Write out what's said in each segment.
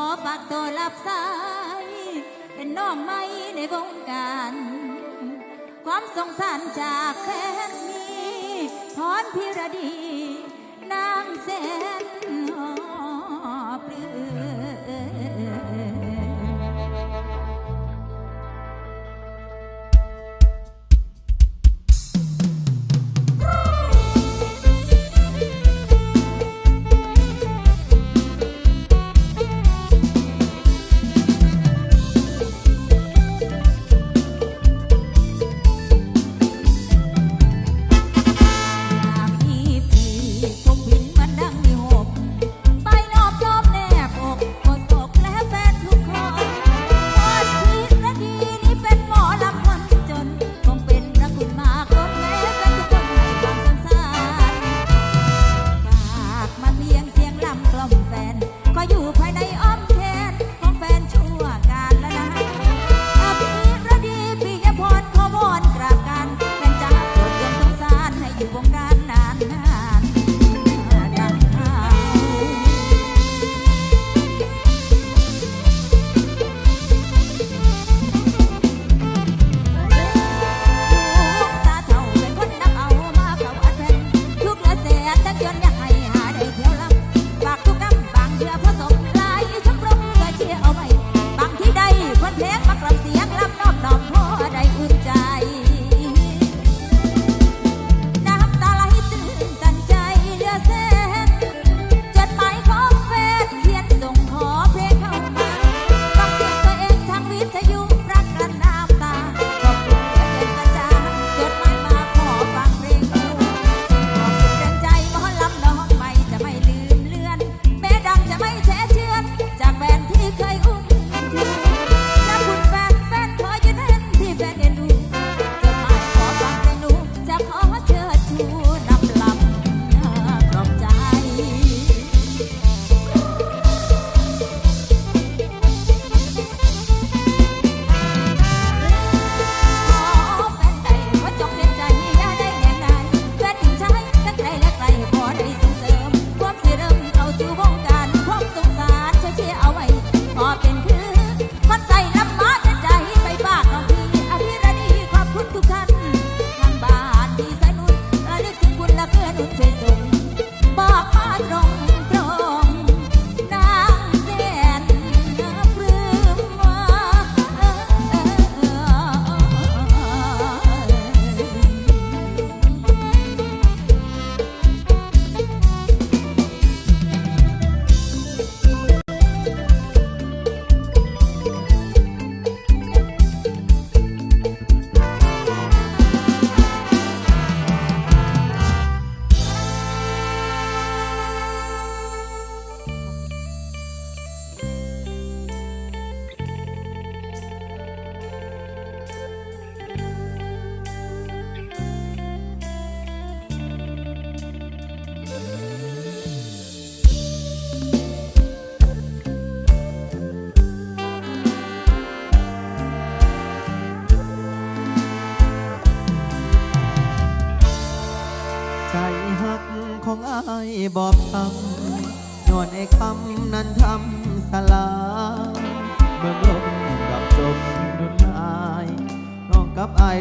ขอฝากตัวรับสาย เป็นน้องใหม่ในวงการ ความสงสารจากแฟนมีพรพิรดี นางแสนอ้อปลือ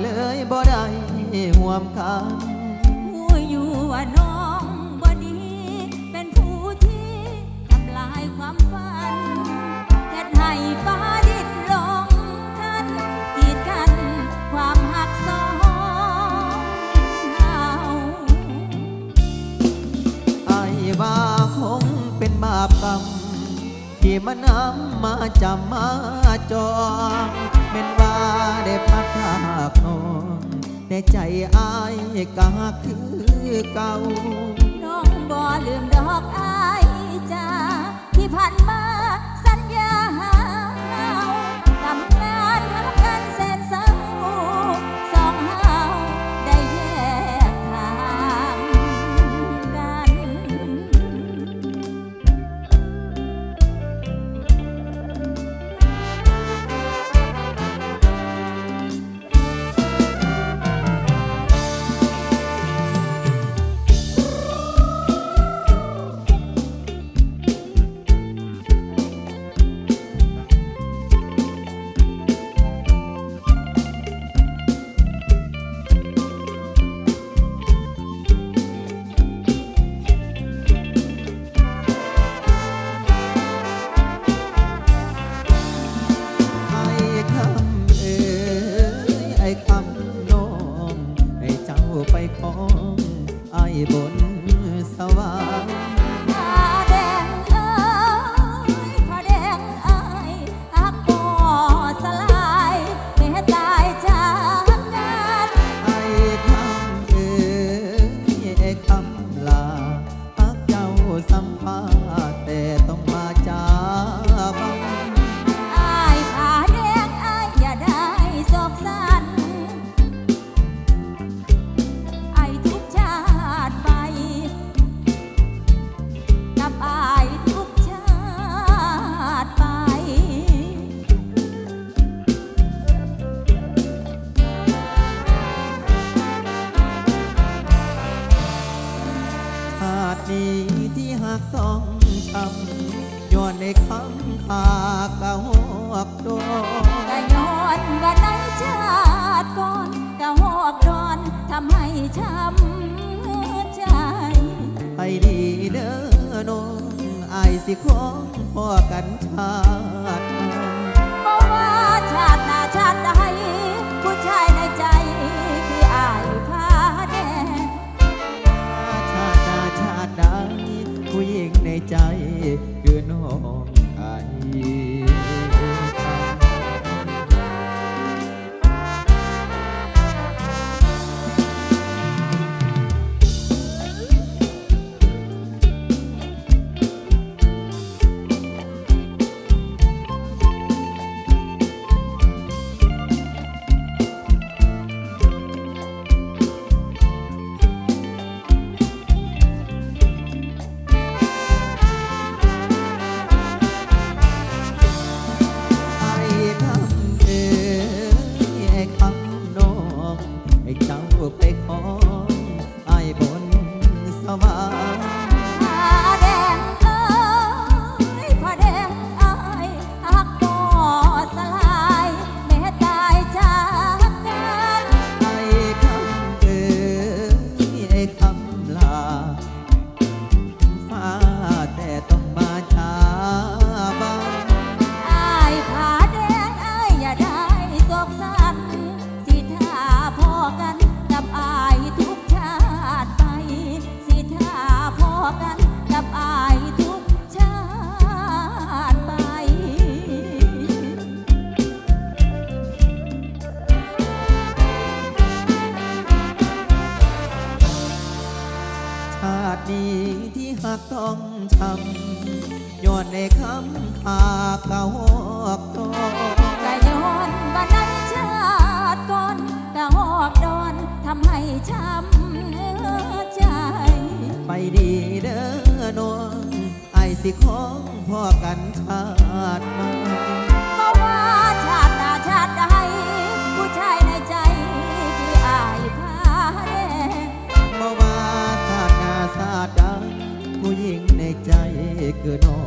เลยบ่ได้ห่วมกันหัวอยู่ว่าน้องบ่ดี เป็นผู้ที่ทำลายความฝันเฮ็ดให้ฟ้าดินลงทันกีดกันความหักสองเฮาไอ้บ่าคงเป็นบาปกรรมที่มันนำมาจำมาจอง เป็นว่าได้พัดภาพนอนแต่ใจอายกาคือเก่า น้องบ่ลืมดอกอายจ้าที่ผ่านมา ไอ้บนสวร นี้ที่หักต้องช้ำย้อนในคำหากะหอกดอนก็ย้อนว่าในชาติก่อนกะหอกดอนทำให้ช้ำใจไปดีเด้อน้องอายสิของพ่อกันชาติบ่ว่าชาติหน้าชาติใด ใจคือนอง กันชาติหามว่าชาติหน้าชาติใดผู้ชายในใจที่อายพาแดงมาว่าชาติหน้าชาติใดผู้หญิงในใจคือน้อง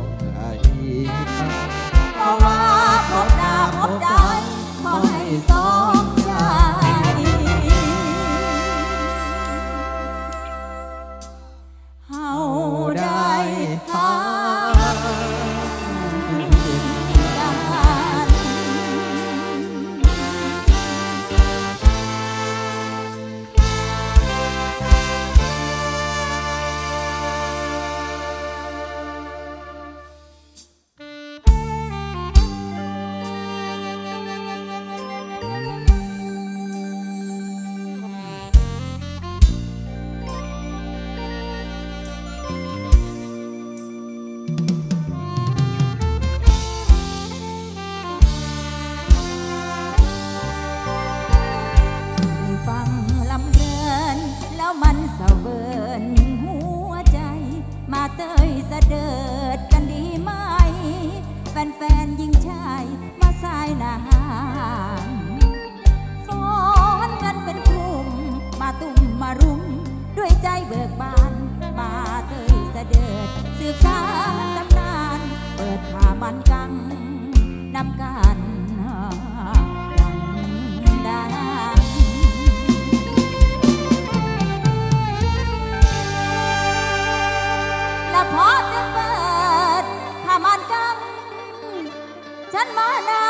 ना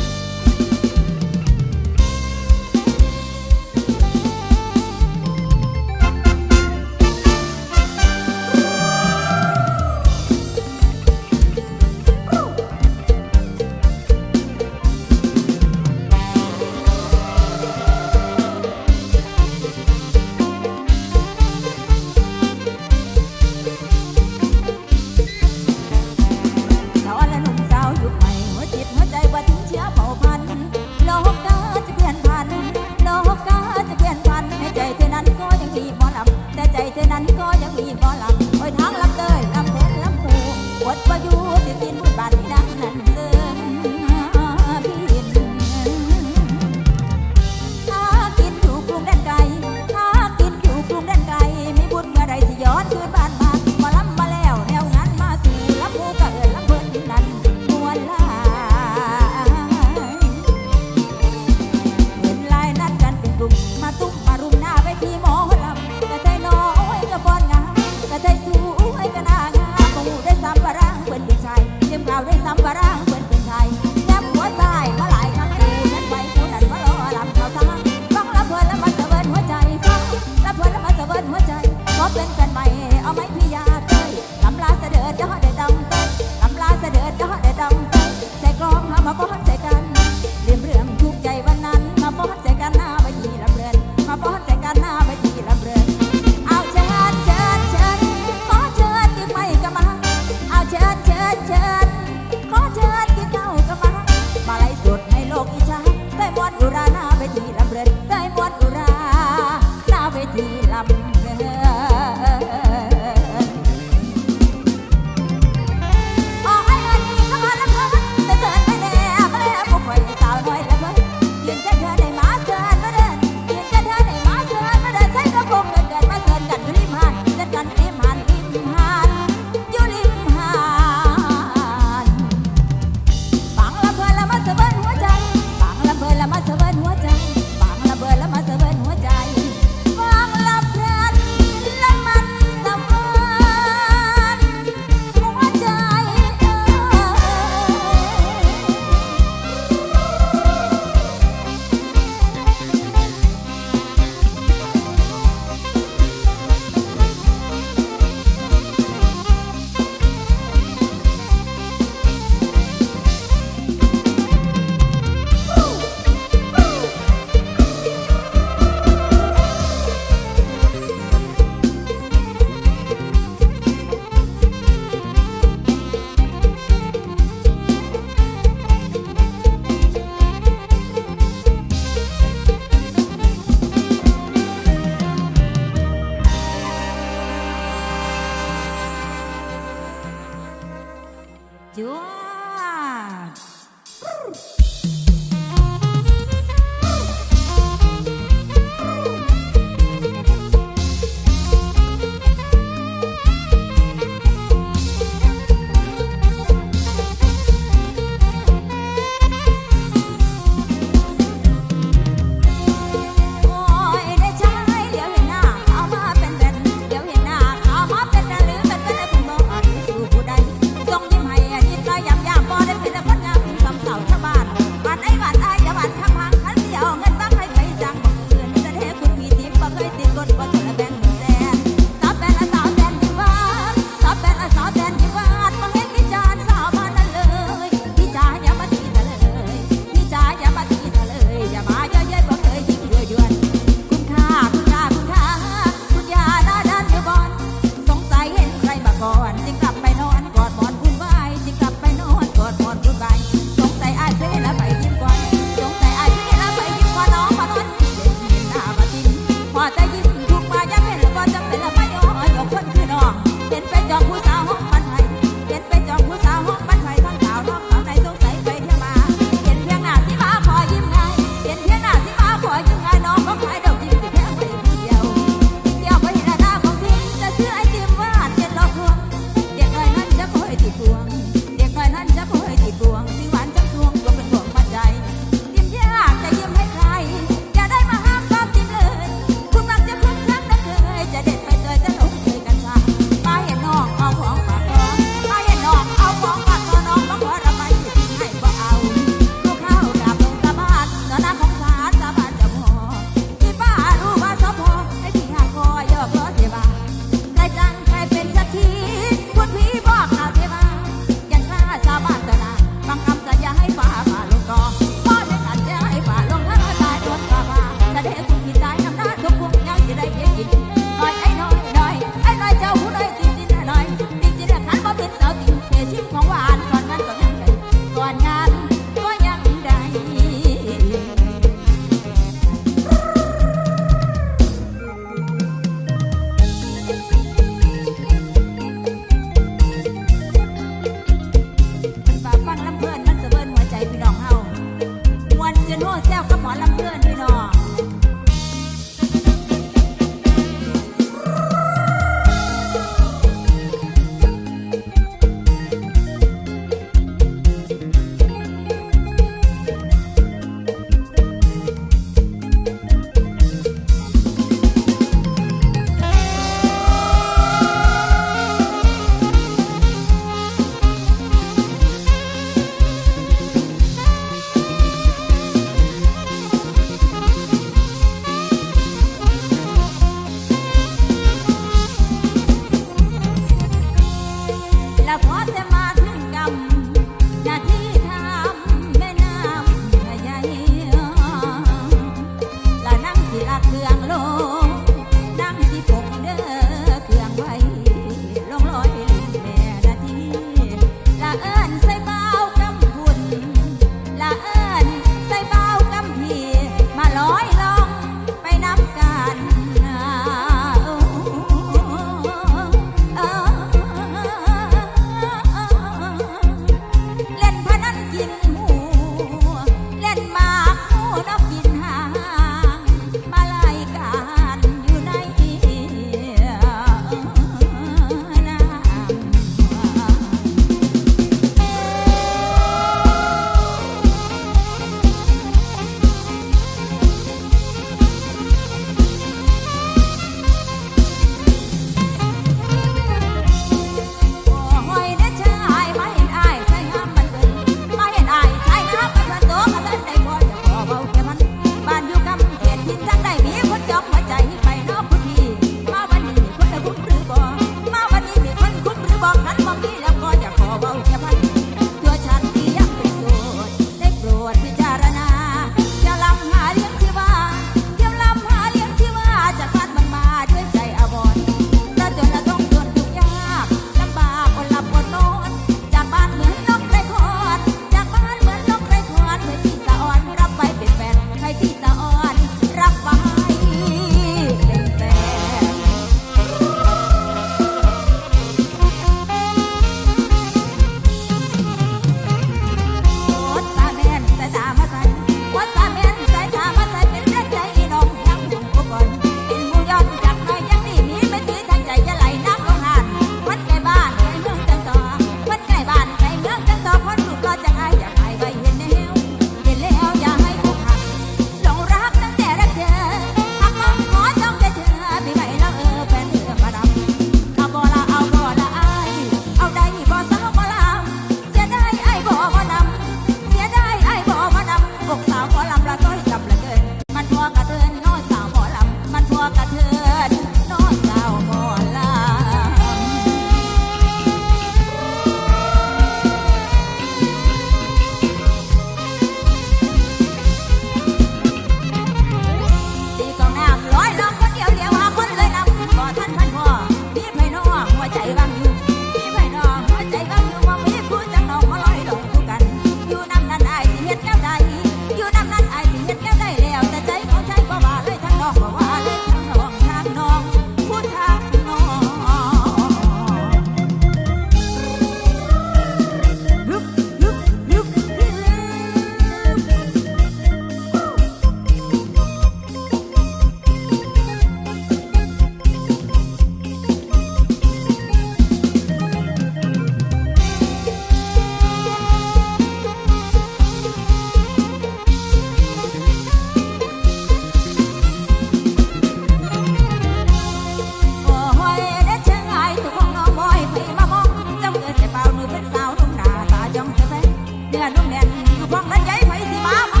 เดือนลุองแน่นอยู่ห้องนั้นใหญ่ไผสิมา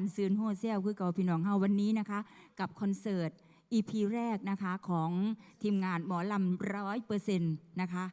ๆค่ะมวนซืนโฮเซลคือเกาพี่น้องเฮาวันนี้นะคะ กับคอนเสิร์ตอีพีแรกนะคะของทีมงานหมอลำร้อยเปอร์เซ็นต์นะคะ